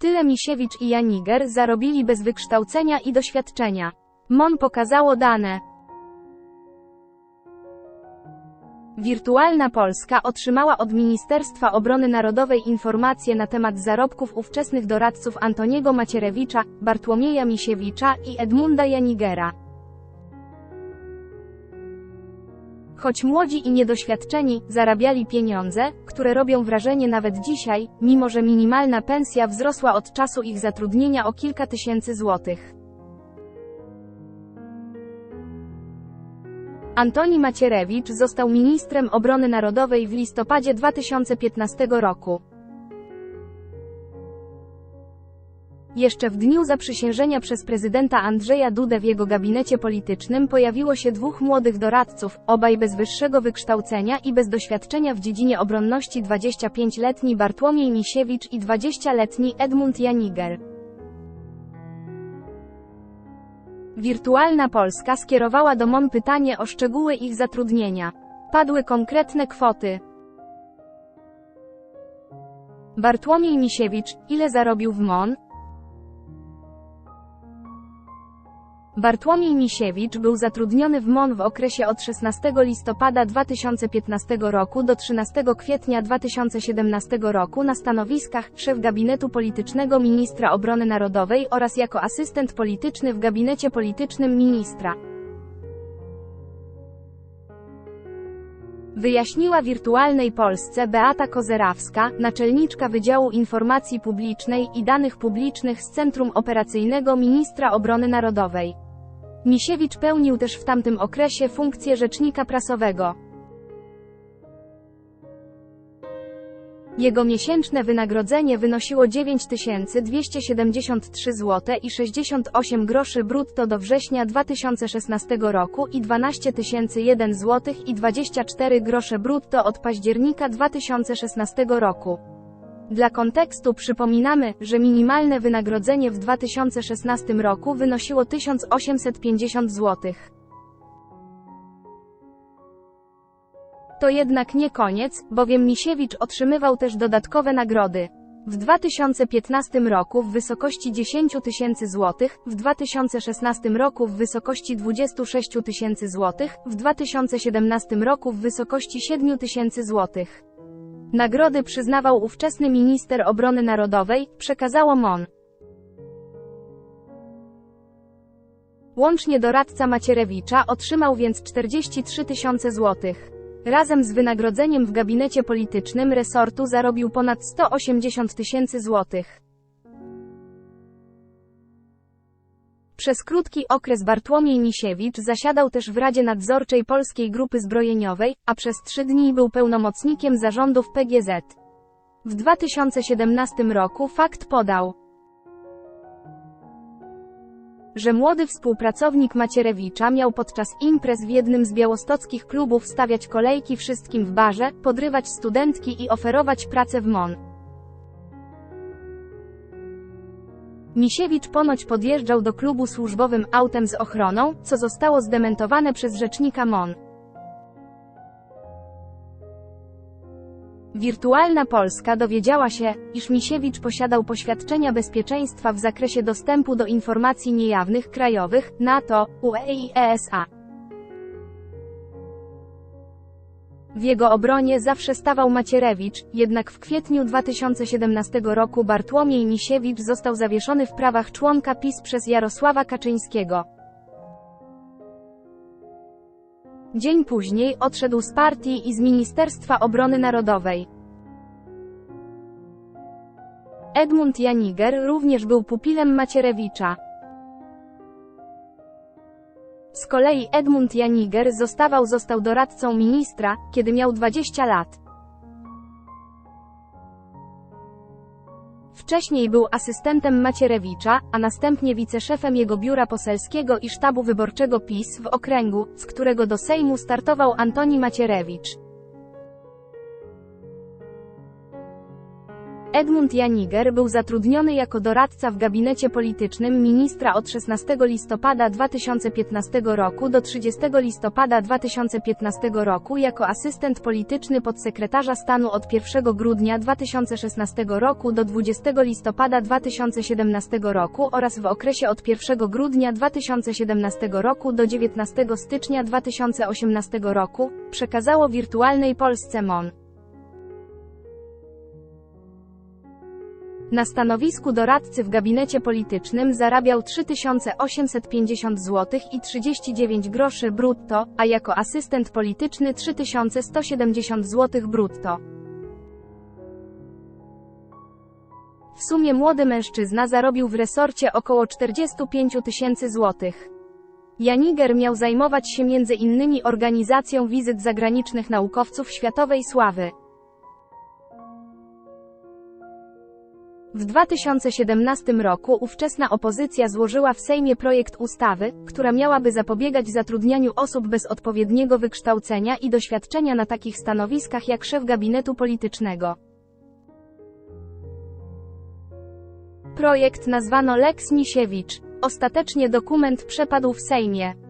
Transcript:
Tyle Misiewicz i Janiger zarobili bez wykształcenia i doświadczenia. MON pokazało dane. Wirtualna Polska otrzymała od Ministerstwa Obrony Narodowej informacje na temat zarobków ówczesnych doradców Antoniego Macierewicza, Bartłomieja Misiewicza i Edmunda Janigera. Choć młodzi i niedoświadczeni zarabiali pieniądze, które robią wrażenie nawet dzisiaj, mimo że minimalna pensja wzrosła od czasu ich zatrudnienia o kilka tysięcy złotych. Antoni Macierewicz został ministrem obrony narodowej w listopadzie 2015 roku. Jeszcze w dniu zaprzysiężenia przez prezydenta Andrzeja Dudę w jego gabinecie politycznym pojawiło się dwóch młodych doradców, obaj bez wyższego wykształcenia i bez doświadczenia w dziedzinie obronności 25-letni Bartłomiej Misiewicz i 20-letni Edmund Janiger. Wirtualna Polska skierowała do MON pytanie o szczegóły ich zatrudnienia. Padły konkretne kwoty. Bartłomiej Misiewicz, ile zarobił w MON? Bartłomiej Misiewicz był zatrudniony w MON w okresie od 16 listopada 2015 roku do 13 kwietnia 2017 roku na stanowiskach szef gabinetu politycznego ministra obrony narodowej oraz jako asystent polityczny w gabinecie politycznym ministra. Wyjaśniła wirtualnej Polsce Beata Kozerawska, naczelniczka Wydziału Informacji Publicznej i Danych Publicznych z Centrum Operacyjnego Ministra Obrony Narodowej. Misiewicz pełnił też w tamtym okresie funkcję rzecznika prasowego. Jego miesięczne wynagrodzenie wynosiło 9273 zł i 68 groszy brutto do września 2016 roku i 12001 zł i 24 grosze brutto od października 2016 roku. Dla kontekstu przypominamy, że minimalne wynagrodzenie w 2016 roku wynosiło 1850 zł. To jednak nie koniec, bowiem Misiewicz otrzymywał też dodatkowe nagrody. W 2015 roku w wysokości 10 tysięcy złotych, w 2016 roku w wysokości 26 tysięcy złotych, w 2017 roku w wysokości 7 tysięcy złotych. Nagrody przyznawał ówczesny minister obrony narodowej, przekazało MON. Łącznie doradca Macierewicza otrzymał więc 43 tysiące złotych. Razem z wynagrodzeniem w gabinecie politycznym resortu zarobił ponad 180 tysięcy złotych. Przez krótki okres Bartłomiej Misiewicz zasiadał też w Radzie Nadzorczej Polskiej Grupy Zbrojeniowej, a przez trzy dni był pełnomocnikiem zarządów PGZ. W 2017 roku fakt podał, że młody współpracownik Macierewicza miał podczas imprez w jednym z białostockich klubów stawiać kolejki wszystkim w barze, podrywać studentki i oferować pracę w MON. Misiewicz ponoć podjeżdżał do klubu służbowym autem z ochroną, co zostało zdementowane przez rzecznika MON. Wirtualna Polska dowiedziała się, iż Misiewicz posiadał poświadczenia bezpieczeństwa w zakresie dostępu do informacji niejawnych krajowych, NATO, UE i ESA. W jego obronie zawsze stawał Macierewicz, jednak w kwietniu 2017 roku Bartłomiej Misiewicz został zawieszony w prawach członka PiS przez Jarosława Kaczyńskiego. Dzień później odszedł z partii i z Ministerstwa Obrony Narodowej. Edmund Janiger również był pupilem Macierewicza. Z kolei Edmund Janiger zostawał został doradcą ministra, kiedy miał 20 lat. Wcześniej był asystentem Macierewicza, a następnie wiceszefem jego biura poselskiego i sztabu wyborczego PiS w okręgu, z którego do Sejmu startował Antoni Macierewicz. Edmund Janiger był zatrudniony jako doradca w gabinecie politycznym ministra od 16 listopada 2015 roku do 30 listopada 2015 roku jako asystent polityczny podsekretarza stanu od 1 grudnia 2016 roku do 20 listopada 2017 roku oraz w okresie od 1 grudnia 2017 roku do 19 stycznia 2018 roku, przekazało wirtualnej Polsce MON. Na stanowisku doradcy w gabinecie politycznym zarabiał 3850 zł i 39 groszy brutto, a jako asystent polityczny 3170 zł brutto. W sumie młody mężczyzna zarobił w resorcie około 45 tysięcy złotych. Janiger miał zajmować się między innymi organizacją wizyt zagranicznych naukowców światowej sławy. W 2017 roku ówczesna opozycja złożyła w Sejmie projekt ustawy, która miałaby zapobiegać zatrudnianiu osób bez odpowiedniego wykształcenia i doświadczenia na takich stanowiskach jak szef gabinetu politycznego. Projekt nazwano Lex Misiewicz. Ostatecznie dokument przepadł w Sejmie.